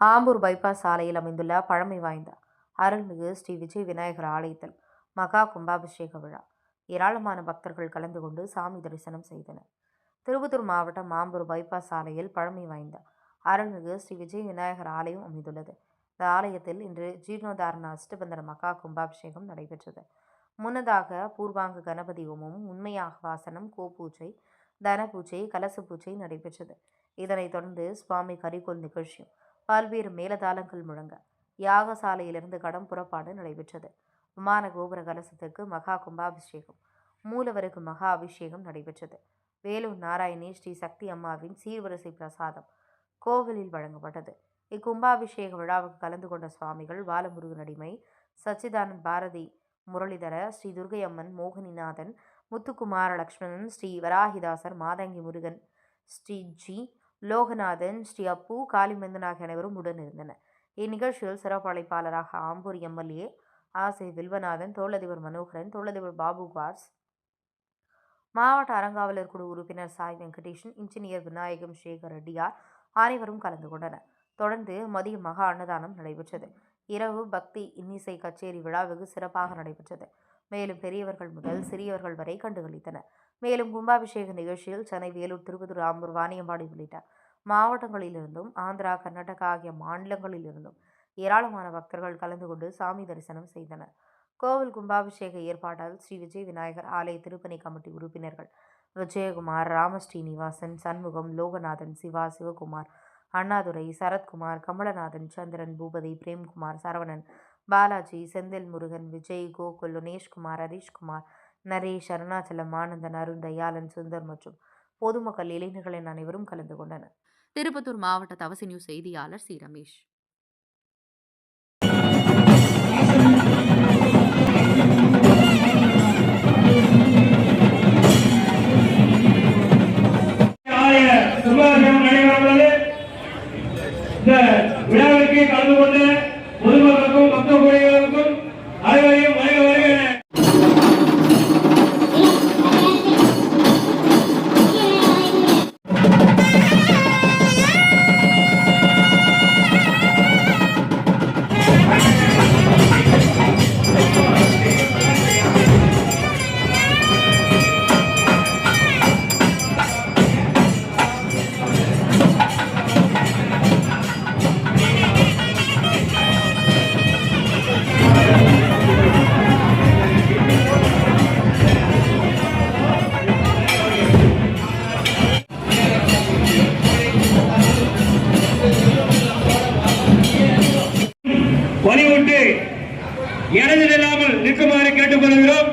Ambur bypass சாலையில் அமைந்துள்ள பழமை வாய்ந்த அருள்மிகு ஸ்ரீ விஜய் விநாயகர் ஆலயத்தில் மகா கும்பாபிஷேக விழா. ஏராளமான பக்தர்கள் கலந்து கொண்டு சாமி தரிசனம் செய்தனர். திருப்பத்தூர் மாவட்டம் ஆம்பூர் பைபாஸ் சாலையில் பழமை வாய்ந்த அருள்மிகு ஸ்ரீ விஜய் விநாயகர் ஆலயம் அமைந்துள்ளது. இந்த ஆலயத்தில் இன்று ஜீர்ணோதாரண அஷ்டபந்தர மகா கும்பாபிஷேகம் நடைபெற்றது. முன்னதாக பூர்வாங்க கணபதி ஹோமம் உண்மையாக வாசனம் கோபூஜை தன பூஜை கலச பூஜை நடைபெற்றது. இதனைத் தொடர்ந்து சுவாமி கரிகோல் நிகழ்ச்சியும் பல்வேறு மேலதாளங்கள் முழங்க. யாகசாலையிலிருந்து கடம் புறப்பாடு நடைபெற்றது. விமான கோபுர கலசத்துக்கு மகா கும்பாபிஷேகம். மூலவருக்கு மகா அபிஷேகம் நடைபெற்றது. வேலூர் நாராயணி ஸ்ரீ சக்தி அம்மாவின் சீர்வரிசை பிரசாதம் கோவிலில் வழங்கப்பட்டது. இக்கும்பாபிஷேக விழாவுக்கு கலந்து கொண்ட சுவாமிகள் பாலமுருகன் அடிமை சச்சிதானந்த் பாரதி முரளிதர ஸ்ரீ துர்கை அம்மன் மோகினிநாதன் முத்துக்குமார லக்ஷ்மணன் ஸ்ரீ வராகிதாசர் மாதங்கி முருகன் ஸ்ரீ ஜி லோகநாதன் ஸ்ரீ அப்பு காளிமந்தன் ஆகிய அனைவரும் உடன் இருந்தனர் இந்நிகழ்ச்சியில் சிறப்பு அழைப்பாளராக ஆம்பூர் எம்எல்ஏ ஆசை வில்வநாதன் தொழிலதிபர் மனோகரன் தொழிலதிபர் பாபு கார்ஸ் மாவட்ட அறங்காவலர் குழு உறுப்பினர் சாய் வெங்கடேஷன் இன்ஜினியர் விநாயகம் சேகர் ரெட்டியார் அனைவரும் கலந்து கொண்டனர். தொடர்ந்து மதிய மகா அன்னதானம் நடைபெற்றது. இரவு பக்தி இன்னிசை கச்சேரி விழா வெகு சிறப்பாக நடைபெற்றது. மேலும் பெரியவர்கள் முதல் சிறியவர்கள் வரை கண்டுகளித்தனர். மேலும் கும்பாபிஷேக நிகழ்ச்சியில் சென்னை வேலூர் திருப்பத்தூர் ஆம்பூர் வாணியம்பாடி உள்ளிட்ட மாவட்டங்களிலிருந்தும் ஆந்திரா கர்நாடகா ஆகிய மாநிலங்களிலிருந்தும் ஏராளமான பக்தர்கள் கலந்து கொண்டு சாமி தரிசனம் செய்தனர். கோவில் கும்பாபிஷேக ஏற்பாட்டால் ஸ்ரீ விஜய் விநாயகர் ஆலய திருப்பணி கமிட்டி உறுப்பினர்கள் விஜயகுமார் ராமஸ்ரீநிவாசன் சண்முகம் லோகநாதன் சிவா சிவகுமார் அண்ணாதுரை சரத்குமார் கமலநாதன் சந்திரன் பூபதி பிரேம்குமார் சரவணன் பாலாஜி செந்தில் முருகன் விஜய் கோகுல் லுனேஷ்குமார் ஹரீஷ்குமார் நரேஷ் அருணாச்சலம் ஆனந்தன் அருண் தயாளன் சுந்தர் மற்றும் பொதுமக்கள் இளைஞர்களின் அனைவரும் கலந்து கொண்டனர். திருப்பத்தூர் மாவட்ட தவசி நியூஸ் செய்தியாளர் சி. ரமேஷ். இந்த விழாவிற்கு கலந்து கொண்ட பொதுமக்களுக்கும் பக்த கோடிகளுக்கும் வலியுறுத்தி இடைஞ்சல் இல்லாமல் நிற்குமாறு கேட்டுக் கொள்கிறோம்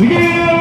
Yeah!